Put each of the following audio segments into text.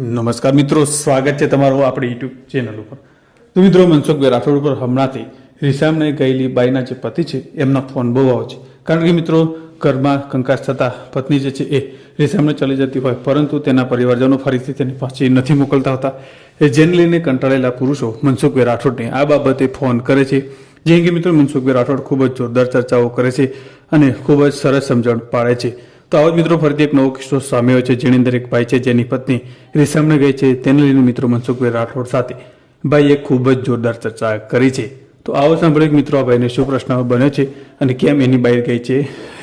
નમસ્કાર મિત્રો, સ્વાગત છે તમારું આપણી યુટ્યુબ ચેનલ ઉપર. તો મિત્રો, મનસુખભાઈ રાઠોડ ઉપર હમણાંથી રિસામને ગયેલી બાઈના જે પતિ છે, એમના ફોન બહુ આવે છે. કારણ કે મિત્રો, ઘરમાં કંકાસ થતા પત્ની જે છે, એ રિસામને ચલી જતી હોય, પરંતુ તેના પરિવારજનો ફરીથી તેની પાછી નથી મોકલતા હોતા. એ જેને લઈને કંટાળેલા પુરુષો મનસુખભાઈ રાઠોડને આ બાબતે ફોન કરે છે. જે કે મિત્રો, મનસુખભાઈ રાઠોડ ખૂબ જ જોરદાર ચર્ચાઓ કરે છે અને ખૂબ જ સરસ સમજણ પાડે છે. તો આવો જ મિત્રો ફરીથી એક નવો કિસ્સો સામે આવ્યો છે જેની અંદર એક ભાઈ છે જેની પત્ની રિસામને ગઈ છે તેને લઈને મિત્રો મનસુખભાઈ રાઠોડ સાથે ભાઈએ ખૂબ જ જોરદાર ચર્ચા કરી છે. તો આવો સાંભળીએ મિત્રો આ ભાઈને શું પ્રશ્ન બન્યો છે અને કેમ એની બહાર ગઈ છે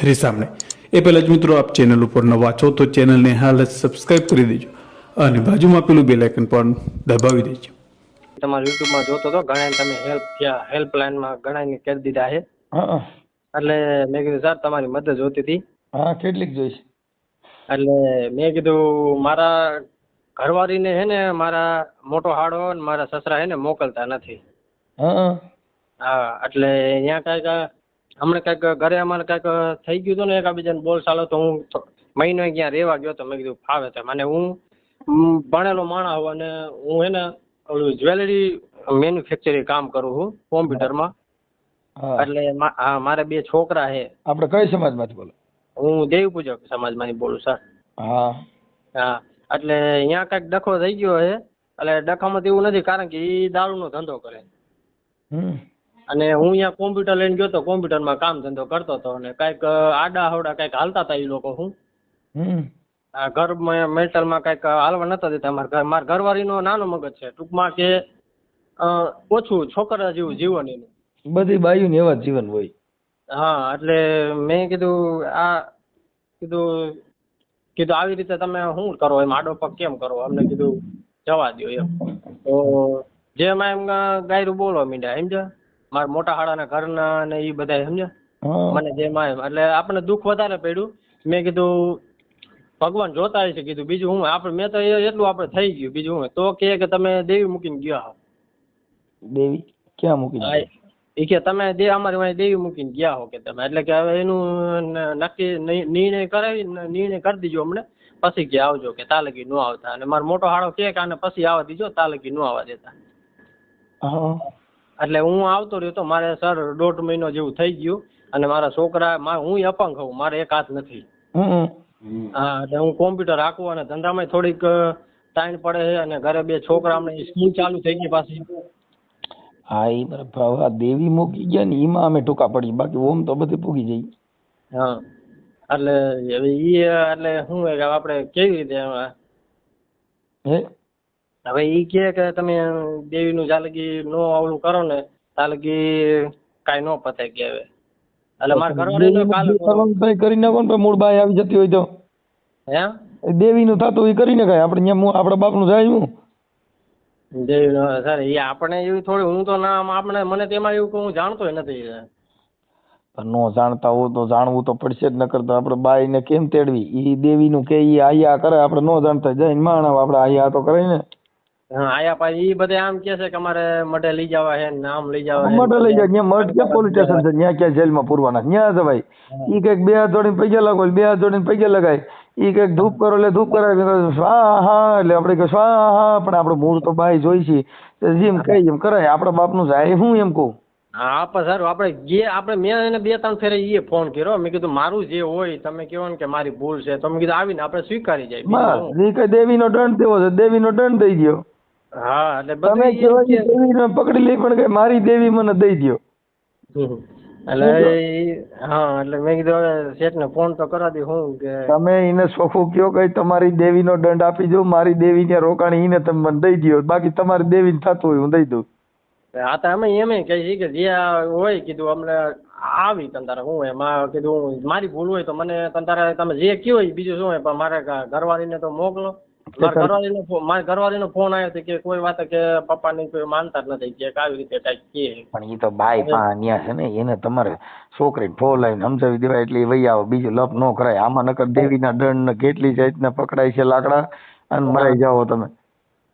રિસામને. એ પહેલાં જ મિત્રો આપ ચેનલ ઉપર નવા છો તો ચેનલને હાલ જ સબસ્ક્રાઇબ કરી દેજો અને બાજુમાં પેલું બેલ આઇકન પણ દબાવી દેજો. તમારા યુટ્યુબમાં જોતો હતો ઘણા તમે હેલ્પ હેલ્પલાઇનમાં ઘણાને કરી દીધા છે. એટલે મેં કીધું સર તમારી મદદ જોતી હતી. હા કેટલીક જોઈશ એટલે મેં કીધું મારા ઘરવાળીને હે ને મારા મોટો હાડો ને મારા સસરા હે ને મોકલતા નથી. હા. હા એટલે અહીંયા કાંઈક હમણાં કાંઈક ઘરે અમારે કાંઈક થઈ ગયું હતું ને એકાબીજાને બોલ ચાલો તો હું મહિનો ક્યાં રહેવા ગયો તો મેં કીધું ફાવે તો. મને હું ભણેલો માણસ હોઉં અને હું હે ને ઓલું જ્વેલરી મેન્યુફેક્ચરિંગ કામ કરું છું કોમ્પ્યુટરમાં. એટલે હા મારે બે છોકરા છે આપણે કઈ સમાજમાંથી બોલો? હું દેવ પૂજક સમાજમાંથી બોલું સર. હા. હા એટલે અહીંયા કાંઈક ડખો થઈ ગયો છે એટલે ડખામાં તેવું એવું નથી કારણ કે એ દારૂનો ધંધો કરે. હમ. અને હું અહીંયા કોમ્પ્યુટર લઈને ગયો તો કોમ્પ્યુટરમાં કામ ધંધો કરતો હતો અને કાંઈક આડા હવડા કાંઈક હાલતા હતા એ લોકો હું. ઘર મેટલમાં કાંઈક હાલવા નતા દેતા મારા ઘર મારા ઘરવાળીનો નાનો મગજ છે ટૂંકમાં કે ઓછું છોકરા જેવું જીવન એનું. બધી બાયુને એવા જીવન હોય. હા એટલે મેં કીધું આ કીધું કીધું આવી રીતે તમે શું કરો? એમ આડો પગ કેમ કરો? અમને કીધું જવા દો એમ. તો જેમ એમ ગાયરું બોલવા માંડ્યા સમજ્યા? મારા મોટા હાડાના ઘરના ને એ બધા સમજ્યા? મને જેમાં એમ એટલે આપણને દુઃખ વધારે પડ્યું. મેં કીધું ભગવાન જોતા હશે કીધું બીજું હું આપણે મેં તો એટલું આપણે થઈ ગયું બીજું હું. તો કે કે તમે દેવી મૂકીને ગયા હો. દેવી? ક્યાં મૂકી? એ કે તમે જે અમારી વાંહે દેવી મૂકીને ગયા હો કે તમે. એટલે કે હવે એનું નક્કી નિર્ણય કરાવી નિર્ણય કરી દીજો અમને. પછી કે આવજો કે તાલગી ન આવતા. અને મારો મોટો હાડો કે કે આને પછી આવવા દીજો તાલગી ન આવવા દેતા. એટલે હું આવતો રહ્યો તો મારે સર દોઢ મહિનો જેવું થઈ ગયું. અને મારા છોકરા હું અપંગ હોઉં મારે એક હાથ નથી. હા એટલે હું કોમ્પ્યુટર રાખું અને ધંધામાં થોડીક તાણ પડે છે અને ઘરે બે છોકરા અમને સ્કૂલ ચાલુ થઈ ગઈ પાછી. હા એ બરાબર હવે આ દેવી મૂકી ગયા ને એમાં અમે ટૂંકા પડી બાકી ઓમ તો બધી પૂગી જઈ હા એટલે હવે ઈ એટલે શું કે આપણે કેવી રીતે હે? હવે ઈ કે કે તમે દેવીનું જાલગી નો આવલું કરો ને તાલગી કાઈ નો પતે કે હવે. એટલે માર કરવાનું કાલે કરવાનું કરી નાખો ને મૂળ બાય આવી જતી હોય તો. હે? દેવીનું થતું હોય એ કરી નખાય આપણે આપણા બાપનું જાય હું. સર એ આપણે એવી થોડી હું તો ના આપણે મને તેમાં એવું કે હું જાણતોય નથી પણ નો જાણતા હો તો જાણવું તો પડશે જ નકર તો આપણે બાઈને કેમ તેડવી? ઈ દેવીનું કે ઈ આયા કરે આપણે નો જાણતા જઈને માણવ આપણે આયા તો કરે ને. હા આયા પાછી ઈ બધા આમ કે છે કે અમારે મઢે લઈ જવા હે ને આમ લઈ જવા મઢે લઈ જાય ત્યાં મઢ ક્યાં પોલીસ સ્ટેશન છે? ત્યાં ક્યાં જેલમાં પૂરવાના? ત્યાં જવાય ઈ કંઈક બે હાથ જોડીને પૈસા લગાવે બે હાથ જોડીને પૈસા લગાય ઈ કંઈક ધૂપ કરો એટલે ધૂપ કરાવે સ્વાહા એટલે આપણે કે સ્વાહા પણ આપણે મૂળ તો બાઈ જોઈ છે. જેમ કઈ એમ કરાય. આપણા બાપનું જાય હું એમ કહું? હા પણ સર. આપણે જે આપણે મેં એને બે ત્રણ ફેરે એ ફોન કર્યો. મેં કીધું મારું જે હોય તમે કહો ને કે મારી ભૂલ છે. તમે કીધું આવીને આપણે સ્વીકારી જાય. બસ. ઈ કઈ દેવીનો દંડ દેવો છે. દેવીનો દંડ દઈ દ્યો. હા એટલે તમે કહેવાય દેવીને પકડી લઈ પણ કે મારી દેવી મને દઈ દ્યો. હમ. એટલે હા એટલે મેં કીધું હવે શેઠને ફોન તો કરા દે હું કે તમે એને સોખું કયો કઈ તમારી દેવીનો દંડ આપી દો મારી દેવી ને રોકાણી એને તમે મને દઈ દ્યો. બાકી તમારી દેવીને થતું હોય હું દઈ દઉં. આ તો અમે એમ કહી છીએ કે જે હોય કીધું અમને આવી તંતારે હું એમાં કીધું મારી ભૂલ હોય તો મને તંતારે તમે જે કયો બીજું શું હોય પણ મારે ઘરવાળીને તો મોકલો. મારા ઘરવાળીનો મારા ઘરવાળીનો ફોન આવ્યો હતો કે કોઈ વાત કે પપ્પાની કોઈ માનતા જ નથી કે આવી રીતે કાંઈક કે. પણ એ તો છે ને એને તમારે છોકરી ફોલાઈને સમજાવી દેવાય એટલે ઈ વહી આવે બીજું લપ ન કરાય. આમાં નકર દેવીના દંડ ને કેટલી જાતના પકડાય છે લાકડા અને મરાઈ જાઓ તમે.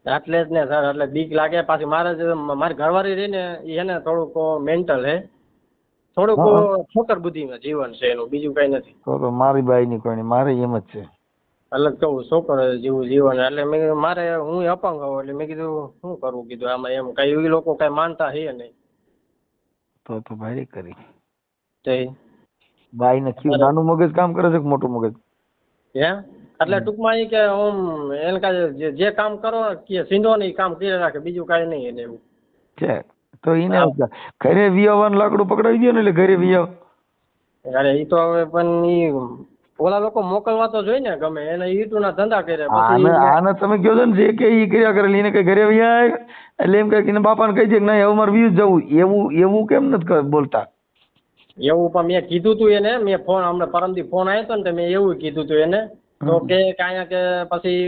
એટલે જ ને સર એટલે બીક લાગે. પાછી મારે મારી ઘરવાળી રહી ને એને થોડુંક મેન્ટલ હે થોડુંક ઠોકર બુદ્ધિ બુદ્ધિમાં જીવન છે એનું બીજું કઈ નથી. તો મારી બાઈ ની કોઈ મારે એમ જ છે. અલગ કહું છોકરો જેવું જીવન. એટલે મેં કીધું મારે હું અપંગ હોઉં એટલે મેં કીધું શું કરવું કીધું આમાં એમ કઈ એ લોકો કઈ માનતા છે નહીં. તો તો ભાઈ કરી. તે બાઈ ને કયું નાનું મગજ કામ કરે છે કે મોટું મગજ? હે? એટલે ટૂંકમાં એ કે ઓમ એને કાંઈ જે જે કામ કરો કે સીંધો ને એ કામ કરી રાખે બીજું કાંઈ નહીં એને એવું છે. તો એને ઘરે વિયાવાનું લાકડું પકડાવી દો ને એટલે ઘરે વિયાવ. અરે એ તો હવે પણ ઈ ઓલા લોકો મોકલવા તો જોઈએ ને ગમે એને ઈટુના ધંધા કરે આને આને તમે કહો છો ને જે કે ઈ કર્યા કરે એને કઈ ઘરે વિયા એટલે એમ કઈ એના બાપાને કહી દે કે નહીં હવે મારે વિયું જવું એવું એવું કેમ નથી બોલતા? એવું પણ મેં કીધું તું એને મેં ફોન હમણાં પરમદી ફોન આવ્યો હતો ને તો મેં એવું કીધું તું એને. તો કે કાંઈ કે પછી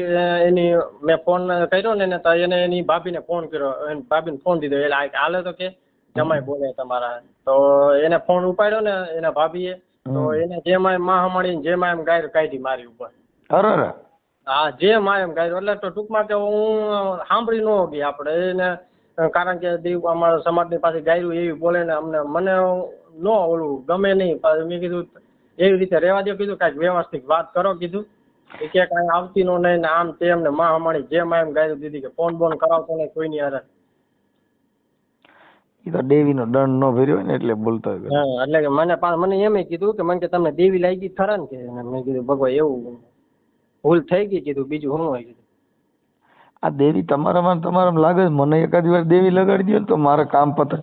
એની મેં ફોન કર્યો ને એને તો એને એની ભાભીને ફોન કર્યો એની ભાભીને ફોન દીધો. એટલે હાલે તો કે જમાઈ બોલે તમારા. તો એને ફોન ઉપાડ્યો ને એના ભાભીએ તો એને જેમાં માં હમાડીને જેમ એમ ગાયર કાઢી મારી ઉપર. અરે અરે હા જે માં એમ ગાયર. એટલે તો ટૂંકમાં કે હું સાંભળી ન હોગી આપણે. એને કારણ કે દીવ અમારા સમાજની પાસે ગાયરું એવી બોલે ને અમને મને ન ઓલું ગમે નહીં. મેં કીધું એવી રીતે રહેવા દો કીધું કાંઈક વ્યવસ્થિત વાત કરો કીધું. કે કાંઈ આવતી નો નહીં ને આમ તેમ ને માં અમારી જે માં એમ ગાયરું દીધી કે ફોન બોન કરાવતો નહીં કોઈની હારે. ઈ તો દેવીનો દંડ ન ભર્યો હોય ને એટલે બોલતો હોય હા એટલે કે મને મને એમ કીધું કે મને કે તમને દેવી લાગી ખરા ને કે મેં કીધું ભગવાન એવું ભૂલ થઈ ગઈ કીધું બીજું શું હોય કીધું. આ દેવી તમારામાં તમારામાં લાગે મને એકાદ વાર દેવી લગાડી દો તો મારે કામ પતે.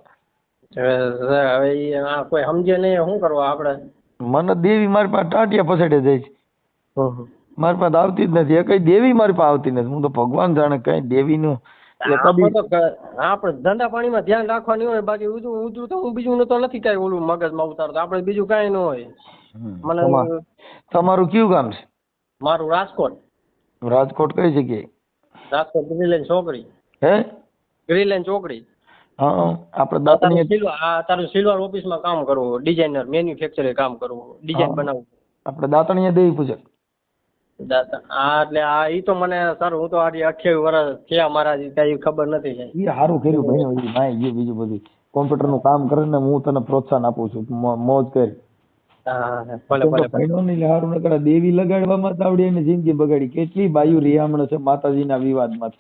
હવે હવે આ કોઈ સમજે નહીં શું કરવા આપણે? મને દેવી મારી પાસે ટાંટિયા પછાડે જાય છે. મારી પાસે આવતી જ નથી. એ કઈ દેવી મારી પાસે આવતી નથી. હું તો ભગવાન જાણે કઈ દેવીનું ક- આપણે ધંધા પાણીમાં ધ્યાન રાખવાની હોય બાકી ઊંધું ઊંધું તો હું બીજું તો નથી કાંઈ ઓલું મગજમાં ઉતારતો. આપણે બીજું કાંઈ ન હોય. મને તમારું કયું ગામ છે? મારું રાજકોટ. રાજકોટ કઈ જગ્યાએ? રાજકોટ ગ્રીલેન્ડ ચોકડી. હે? ગ્રીલેન્ડ ચોકડી. હા આપણે દાંતણીએ સિલ્વર આ તારું સિલ્વર ઓફિસમાં કામ કરવું ડિઝાઇનર મેન્યુફેક્ચરે કામ કરવું ડિઝાઇન બનાવવું. આપણે દાંતણીએ દેવી પૂજક. આ એટલે આ ઈ તો મને સર હું તો આજે અઠ્યાવીસ વર્ષ થયા મારા કઈ ખબર નથી કાંઈ. એ સારું કર્યું ભાઈ ભાઈ ગયું બીજું બધું. કોમ્પ્યુટરનું કામ કરે ને હું તને પ્રોત્સાહન આપું છું. મોજ કરી. હા હા, દેવી લગાડવામાં આવડી એને જિંદગી બગાડી. કેટલી બાયુ રિયામણ છે માતાજીના વિવાદમાં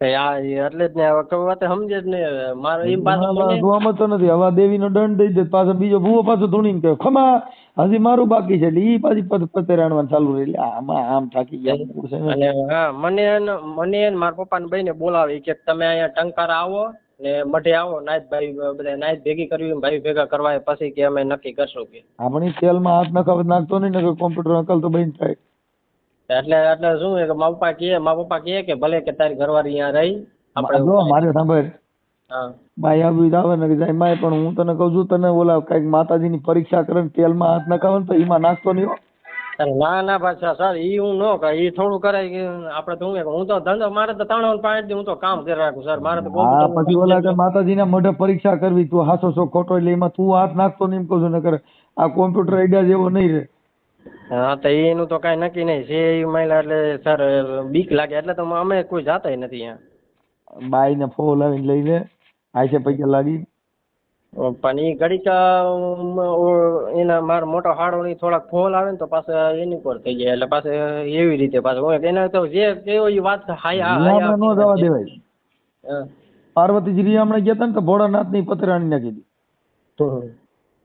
એટલે જ ને હવે વાત સમજે જ નહીં મારો એમ પાછો જોવામાં તો નથી. હવે દેવીનો દંડ દઈ દે પાછો બીજો ભૂવો પાછો ધૂણીને કહે ખમા હજી મારું બાકી છે. એટલે ઈ પાછી પત- પતે રાણવાનું ચાલુ રહે. એટલે આમાં આમ થાકી ગયા ને. અને હા મને મને મારા પપ્પાને ભાઈને બોલાવે ઈ કે તમે અહીંયા ટંકાર આવો ને મઢે આવો નાઈટ ભાઈ બધા નાઈટ ભેગી કરવી ભાઈ ભેગા કરવા પછી કે અમે નક્કી કરશું કે. આપણી તેલમાં હાથ નખાવ નાખતો નહીં નકર કોમ્પ્યુટર અકલ તો બની થાય. એટલે એટલે શું કે મા પપ્પા કહે મા પપ્પા કહે કે ભલે કે તારી ઘરવાળી અહીંયા રહી જો મારે સાંભળ. ભાઈ આવી આવે ને જાય માય પણ હું તને કહું છું તને ઓલા કંઈક માતાજીની પરીક્ષા કરે ને તેલમાં હાથ નખાવે ને તો એમાં નાસ્તો નહીં અરે ના ના પાછા સર ઈ હું ન કર ઈ થોડું કરાય કે આપણે તો હું હું તો ધંધો મારે તો ત્રણ પાંચ દી હું તો કામ કરી રાખું સર મારે તો હા પછી ઓલા. કે માતાજીના મોઢે પરીક્ષા કરવી તું હાસો છો ખોટો એટલે એમાં તું હાથ નાખતો નહીં એમ કહું છું કરે આ કોમ્પ્યુટર આઈડિયા જેવો નહીં રહે. હા તો એનું તો કાંઈ નક્કી નહીં. છે એ મહિલા એટલે સર બીક લાગે. એટલે તો અમે કોઈ જાતા નથી અહીંયા. બાઈ ને ફો લાવીને લઈ લે. આયસે પૈસા લાગી. પણ એ ઘડીક એના માર મોટો હાડો ની થોડાક ફોલ આવે ને તો પાછા એની પર થઈ જાય. એટલે પાછા એવી રીતે પાછો એને તો જે કેવો એ વાત હાય હાય ન જવા દેવાય. પાર્વતીજી રીહામણે ગયા હતા ને તો ભોળાનાથની પતરાણી દીધી હમ.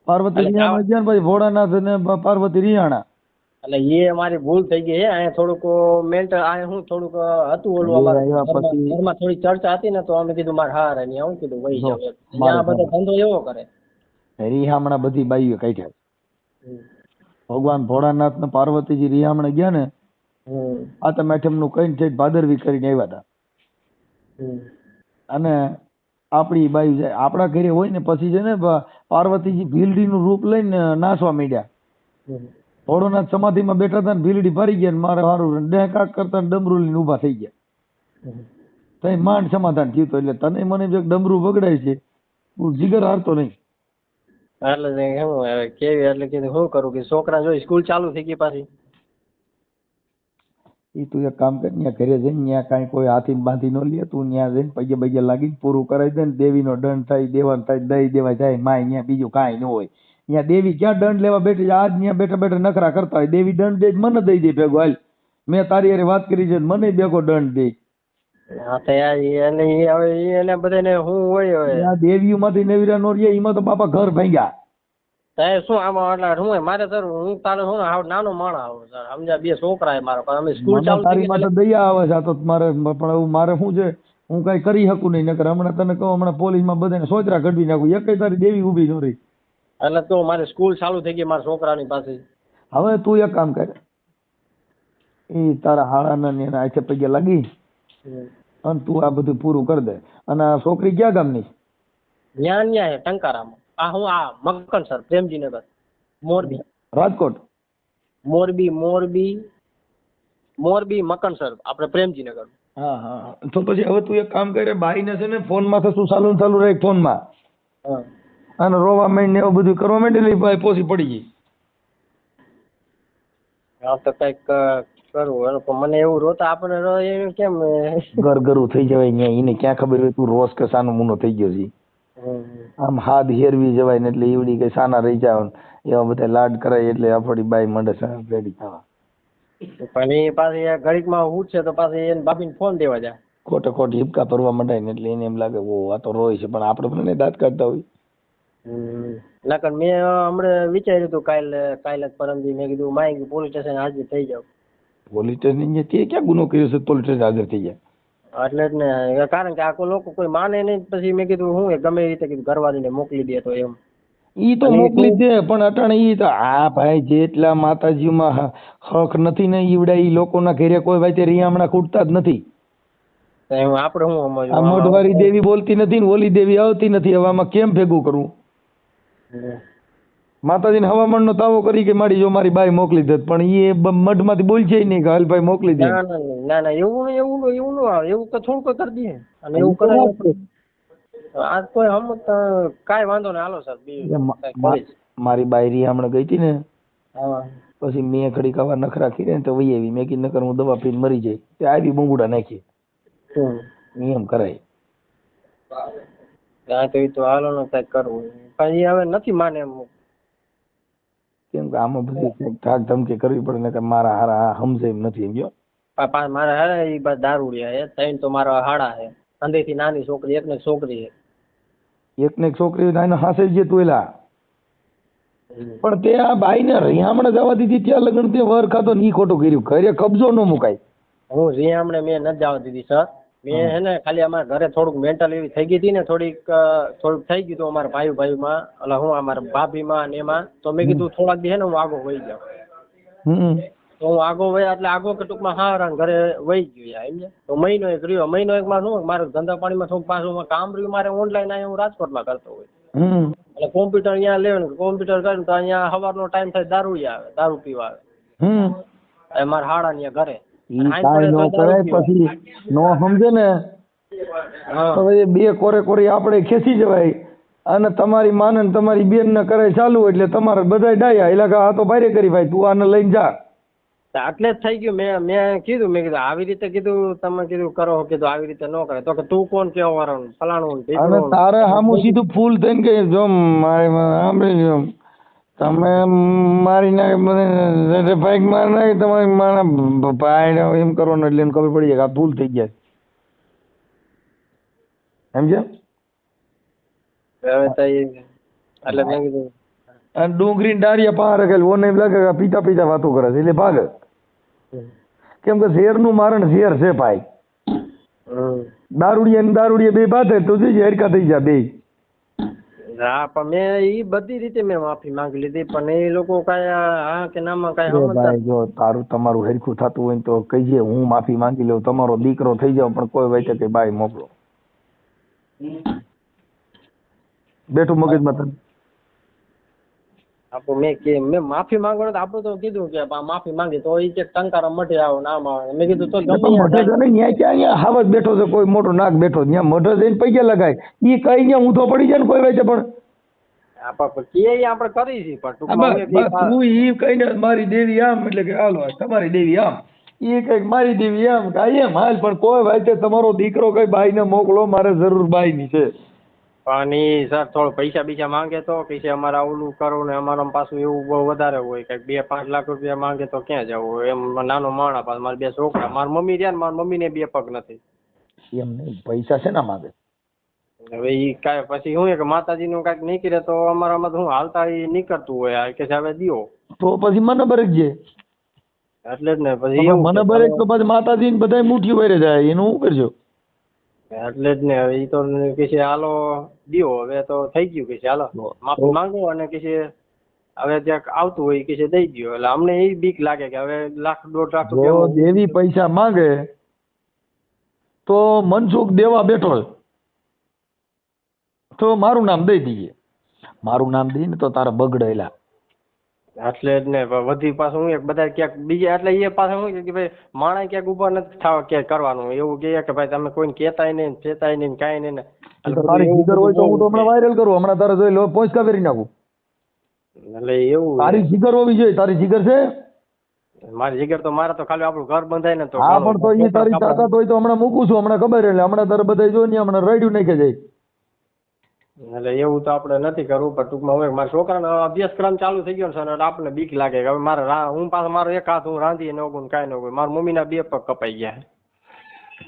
પાર્વતી એટલે ગયા ને પછી ભોળાનાથ ને પાર્વતી રીહાણા એટલે એ અમારી ભૂલ થઈ ગઈ હે. અહીંયા થોડુંક મેન્ટ અહીંયા હું થોડુંક હતું ઓલું અમારે ઘરમાં. થોડી ચર્ચા હતી ને તો અમે કીધું મારે હાર અને હું કીધું વહી જાવ ત્યાં બધો ધંધો એવો કરે. રીહામણા બધી બાઈઓ કાઢ્યા ભગવાન ભોળાનાથ ને પાર્વતીજી રિહામણે ગયા ને આ તો મેઠમનું કઈ છે ભાદરવી કરીને આવ્યા હતા. અને આપણી બાઈ જાય આપણા ઘરે હોય ને પછી છે ને પાર્વતીજી ભીલડી નું રૂપ લઈને નાસવા માંડ્યા. ભોળોનાથ સમાધિમાં બેઠા હતા ને ભીલડી ભરી ગયા ને મારે સારું ડેકાક કરતા ડમરૂ ડમરું લઈને ઊભા થઈ ગયા. તઈ માંડ સમાધાન થયું એટલે તને મને જો ડમરું બગડાય છે હું જીગર હારતો નહીં. એટલે એમ કેવી એટલે કીધું શું કરું કે છોકરા જોઈ સ્કૂલ ચાલુ થઈ ગઈ પાછી. ઈ તું એક કામ કર ત્યાં ઘરે જઈને ત્યાં કાંઈ કોઈ હાથી બાંધી ન લે તું ત્યાં જઈને પગે પગે લાગીને પૂરું કરાવી દે ને દેવીનો દંડ થાય દેવાનો થાય દઈ દેવા જાય માય ત્યાં બીજું કાંઈ ન હોય. ત્યાં દેવી ક્યાં દંડ લેવા બેઠી છે? આજ ત્યાં બેઠા બેઠા નખરા કરતા હોય. દેવી દંડ દે મને દઈ દે ભેગો હાલ. મેં તારી અરે વાત કરી છે મને ભેગો દંડ દે. હા તો યાર એને હવે એને બધાને હું હોય હવે. આ દેવીઓમાંથી નેવીરા નો રહ્યા એમાં તો બાપા ઘર ભાંગ્યા. શું આમાં એટલે મારે સર હું તારે શું હાવ નાનો માણસ આવું સર બે છોકરા છે પણ અમે સ્કૂલ ચાલુ તારી માટે દયા આવે છે આ તો મારે પણ મારે શું છે? હું કઈ કરી શકું નહીં નકર હમણાં તને કહું હમણાં પોલીસમાં બધાને સોચરા કઢવી નાખું. એક તારી દેવી ઊભી ન રહી. એટલે તો મારી સ્કૂલ ચાલુ થઈ ગઈ મારા છોકરાની પાસે હવે તું એક કામ કર. એ તારા હાળાના ને આખે પગે લાગી અને તું આ બધું પૂરું કરી દે. અને આ છોકરી ક્યાં ગામની? ન્યા ન્યા હે ટંકારામાં. આ હું આ મક્કન સર પ્રેમજીનગર. મોરબી. રાજકોટ? મોરબી મોરબી મોરબી મકન સર આપણે પ્રેમજીનગર. હા હા તો પછી હવે તું એક કામ કરે બાઈને છે ને ફોનમાં તો શું ચાલુ ચાલુ રહે ફોનમાં. હા. અને રોવા માંડીને એવું બધું કરવા માંડેલી ભાઈ પોસી પડી ગઈ. હા તો કંઈક કરવું. પણ મને એવું રોતા આપણે રો એનું કેમ ઘર ઘરું થઈ જવાય અહીંયા. એને ક્યાં ખબર હોય તું રોસ કે સાનો મુનો થઈ ગયો છે. આમ હાથ હેરવી જવાય ને એટલે ઈવડી કે સાના રહી જાવ એવા બધા લાડ કરાય એટલે આપડી બાઈ મંડે છે રેડી થવા પણ એ પાછી ઘડીકમાં ઉઠશે તો પાછી એને બાપીને ફોન દેવા જાય ખોટે ખોટી હિપકા ભરવા મંડાય ને એટલે એને એમ લાગે ઓ આ તો રોય છે. પણ આપણે પણ દાંત કાઢતા હોય. નકર મેં હમણાં વિચાર્યું હતું કાલે કાલે પરમદી મેં કીધું માય પોલીસ સ્ટેશન હાજર થઈ જાવ પોલીસ સ્ટેશન તે ક્યાં ગુનો કર્યો છે પોલીસ સ્ટેશન હાજર થઈ જાય એટલે જ ને કારણ કે આ લોકો કોઈ માને નહીં પછી મેં કીધું હું ગમે એ રીતે કીધું ઘરવાળીને મોકલી દે તો એમ. ઈ તો મોકલી દે પણ અટાણે ઈ તો આ ભાઈ જેટલા માતાજીમાં હક નથી ને ઈવડા ઈ લોકોના ઘરે કોઈ વાતે રિયામણા ખૂટતા જ નથી. તો આપણે હું સમજવું? આ મોઢવારી દેવી બોલતી નથી ને ઓલી દેવી આવતી નથી હવે આમાં કેમ ભેગું કરવું. માતાજીને હવામાનનો તાવો કરી કે મારી જો મારી બાઈ મોકલી દે પણ ઈ એ મઢમાંથી બોલ છે નહીં કે હાલ ભાઈ મોકલી દે. ના ના એવું એવું એવું નો આવે એવું તો થોડુંક કરી દઈએ. અને એવું કરાય આ કોઈ હમ કાઈ વાંધો નહીં. હાલો સર મારી બાઈ હમણાં ગઈ હતી ને પછી મેં ખડી આવા નખરા ને તો વહી આવી. મેં કીધું નકર હું દવા પીને મરી જાય તે આવી બુંગુડા નાખી. એમ કરાય. હા તો એ તો હાલો ને કઈ કરવું પણ એ હવે નથી માને એમ કેમ કે આમાં બધી ધાક ધમકી કરવી પડે ને કે મારા હારા સમજે એમ નથી એમ પા- મારા હારા એ બસ દારૂડિયા હે. ત્રણ તો મારા હાડા હે. અંદરથી નાની છોકરી એક ને છોકરી હે. એક ને છોકરી આને હાસે જે તોયલા પણ તે આ બાઈને રિયામણે જવા દીધી ત્યાં લગ્ન તે વર ખાતો ની ખોટું કર્યું. ઘરે કબજો ન મુકાય. હું રિયામણે મેં નથી જવા દીધી સર. મેં હે ને ખાલી અમારા ઘરે થોડુંક મેન્ટલ એવી થઈ ગઈ હતી ને થોડીક થોડુંક થઈ ગયું હતું અમારા ભાઈ ભાઈમાં એટલે હું અમારા ભાભીમાં ને એમાં. તો મેં કીધું થોડાક દી હે ને હું આગો વહી જાઉં. તો હું આગો વયા એટલે આગો કે ટૂંકમાં હારા ઘરે વહી ગયો સમજ્યા તો મહિનો એક રહ્યો મહિનો એક માં શું મારું ધંધા પાણીમાં થોડુંક પાછું કામ રહ્યું મારે ઓનલાઈન અહીંયા હું રાજકોટમાં કરતો હોય. એટલે કોમ્પ્યુટર અહીંયા લેવાનું કોમ્પ્યુટર કરીને તો અહીંયા સવારનો ટાઈમ થાય દારૂ આવે દારૂ પીવા આવે. મારા હાડા ઘરે. ઈ કાંઈ નો કરાય પછી નો સમજે ને તો પછી બે કોરે કોરી આપણે ખેંચી જવાય. અને તમારી માને ને તમારી બેન ને કરે ચાલુ એટલે તમારે બધાય ડાયા. એટલે કે આ તો ભારે કરી ભાઈ તું આને લઈને જા. આટલે એટલે જ થઈ ગયું. મેં મેં કીધું મેં કીધું આવી રીતે કીધું તમે કીધું કરો. કીધું આવી રીતે ન કરે. તો કે તું કોણ કેવો વાળો ફલાણું અને તારે સામું સીધું ફૂલ થઈને કે જો મારે સાંભળી તમે મારી નાખે મને બાઈક મારી નાખે તમારી મારા ભાઈ એમ કરવાનું એટલે એને ખબર પડી જાય કે આ ભૂલ થઈ ગયા સમજ્યા એટલે મેં કીધું. અને ડુંગળી ડાળિયા પાર રખેલ ઓને એમ લાગે કે પીતા પીતા વાતો કરે છે એટલે ભાગ. કેમ કે ઝેરનું મારણ ઝેર છે ભાઈ. દારૂડિયા ને દારૂડિયા બે બાધે તો જોજે હરકા થઈ જાય બે. હા પણ મેં ઈ બધી રીતે મેં માફી માંગી લીધી પણ એ લોકો કાંઈ હા કે નામાં કાંઈ સમજતા ભાઈ જો તારું તમારું હેરખું થતું હોય ને તો કહીજે હું માફી માંગી લઉં તમારો દીકરો થઈ જાવ પણ કોઈ વાતે કે ભાઈ મોકલો. બેઠું મગજમાં તને આપો મેં કે મેં માફી માંગો તો આપણે તો કીધું કે માફી માંગી તો એ કે ટંકાર મઢે આવો નામ આવે. મેં કીધું તો ત્યાં મઢે તો નહીં ન્યા ક્યાં અહીંયા હાવજ બેઠો છે કોઈ મોટો નાક બેઠો ત્યાં મઢે જઈને પૈયા લગાય. એ કઈ ને ઊંધો પડી જાય ને કોઈ વેચે પણ. આપણે કરી તું ઈ મારી દેવી આમ એટલે કે હાલો તમારી દેવી આમ. ઈ કંઈક મારી દેવી એમ કાંઈ એમ હાલ પણ કોઈ વાંચે તમારો દીકરો કઈ બાઈને મોકલો મારે જરૂર બાઈની છે. પણ એ સર થોડું પૈસા બીજા માંગે તો કે છે અમારે ઓલું કરો ને અમારા પાછું એવું બહુ વધારે હોય કે બે પાંચ લાખ રૂપિયા માંગે તો ક્યાં જવું એમ નાનો માણા પાછું મારા બે છોકરા મારી મમ્મી રહ્યા ને મારી મમ્મીને બે પગ નથી. એમ નહીં પૈસા શેના માંગે? હવે એ કાંઈ પછી શું માતાજી કે માતાજીનું કાંઈક નીકળે તો અમારામાં શું હાલતા એ નીકળતું હોય આ કે હવે દિયો. તો પછી મને બરકજે એટલે જ ને પછી મને બરેક તો પછી માતાજી ને બધા મુઠ્ઠી વરે જાય એનું શું કરજો? એટલે જ ને હવે ઈ તો કે છે હાલો દિયો હવે તો થઈ ગયું કે છે હાલો માફી માંગો અને કે છે હવે જ્યાંક આવતું હોય કે છે દઈ ગયો એટલે અમને એ બીક લાગે કે હવે લાખ દોઢ લાખ રૂપિયા દેવી પૈસા માંગે તો મનસુખ દેવા બેઠો તો મારું નામ દઈ દઈએ. મારું નામ દઈ ને તો તારા બગડેલા. એટલે જ ને વધી પાછું હું એક બધા ક્યાંક બીજા એટલે એ પાછું હું કે ભાઈ માણસ ક્યાંક ઊભા નથી થવા ક્યાંક કરવાનું. એવું કહે કે ભાઈ તમે કોઈને કહેતાય નહીં ચેતાય નહીં કાંઈ નહીં તારી જીગર હોય તો હું તો હમણાં વાયરલ કરું. હમણાં તારે જોઈ લો પોસ્ટ કરી નાખું. એટલે એવું તારી જીગર હોવી જોઈએ. તારી જીગર છે? મારી જીગર તો મારે તો ખાલી આપણું ઘર બંધાય ને તો હા પણ તો એ તારી તાકાત હોય તો હમણાં મૂકું છું. હમણાં ખબર એટલે હમણાં તારે બધા જો ને હમણાં રેડ્યું નાખે જાય એટલે એવું તો આપણે નથી કરવું પણ ટૂંકમાં હવે મારા છોકરાનો અભ્યાસક્રમ ચાલુ થઈ ગયો ને સર એટલે આપણને બીક લાગે કે હવે મારે હું પાછો મારો એક હાથ હું રાંધી ન ગુણ કાંઈ ન ગુણ મારા મમ્મીના બે પગ કપાઈ ગયા.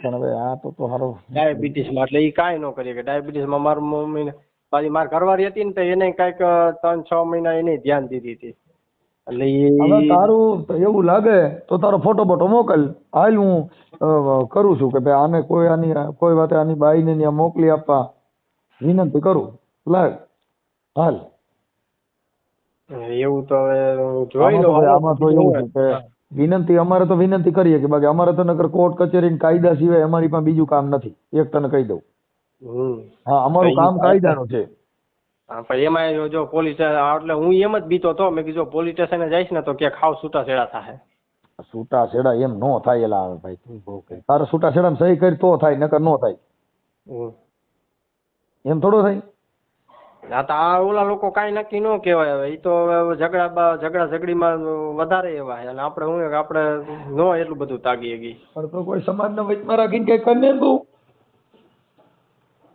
પણ હવે આ તો સારું ડાયાબિટીસમાં એટલે એ કાંઈ ન કરીએ કે ડાયાબિટીસમાં મારા મમ્મીને પાછી મારે ઘરવાળી હતી ને તો એને કંઈક ત્રણ છ મહિના એને ધ્યાન દીધી હતી. એટલે હવે તારું એવું લાગે તો તારો ફોટો બોટો મોકલ. હાલ હું કરું છું કે ભાઈ આને કોઈ આની કોઈ વાતે આની બાઈને ત્યાં મોકલી આપવા. વિનંતી કરું. લાગ હાલ. એવું તો હવે જોઈ લો આમાં તો એવું છે કે વિનંતી અમારે તો વિનંતી કરીએ કે બાકી અમારે તો નકર કોર્ટ કચેરી કાયદા સિવાય અમારી પાસે બીજું કામ નથી. એક તને કહી દઉં. હા અમારું કામ કાયદાનું છે. એમાં જો પોલીસ એટલે હું એમ જ બીતો તો મેં કીધું પોલીસ સ્ટેશને જઈશ ને તો કે ખાવ છૂટાછેડા થાય છૂટા છેડા એમ નો થાય એલા ભાઈ. તારે છૂટા છેડા સહી કરી તો થાય નકર નો થાય. એમ થોડો થાય. આ તો આ ઓલા લોકો કાંઈ નક્કી ન કહેવાય હવે. એ તો હવે ઝઘડા ઝઘડા ઝઘડીમાં વધારે એવા છે. અને આપણે હું કે આપણે ન એટલું બધું તાગીએ ગઈ પણ તો કોઈ સમાજના વચમાં રાખીને કંઈ કરીને તું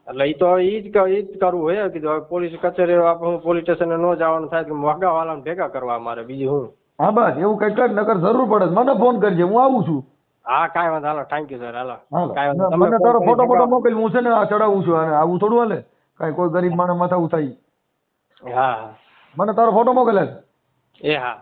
એટલે એ તો એ જ ક- ઈ જ કરવું હોય કીધું હવે પોલીસ કચેરી આપણે હું પોલીસ સ્ટેશને ન જવાનું થાય તો વાગાવાલાને ભેગા કરવા મારે બીજું હું. હા બસ એવું કઈ કર નકર જરૂર પડે મને ફોન કરજે હું આવું છું. હા કાંઈ વાંધો હાલો થેન્ક યુ સર હાલો. કાંઈ વાંધો. મને તારો ફોટો ફોટો. મોકલ હું છે ને આ ચડાવું છું અને આવું થોડું હાલે. કાંઈ કોઈ ગરીબ માણસ માથા ઉઠાઈ હા. મને તારો ફોટો મોકલે એ હા.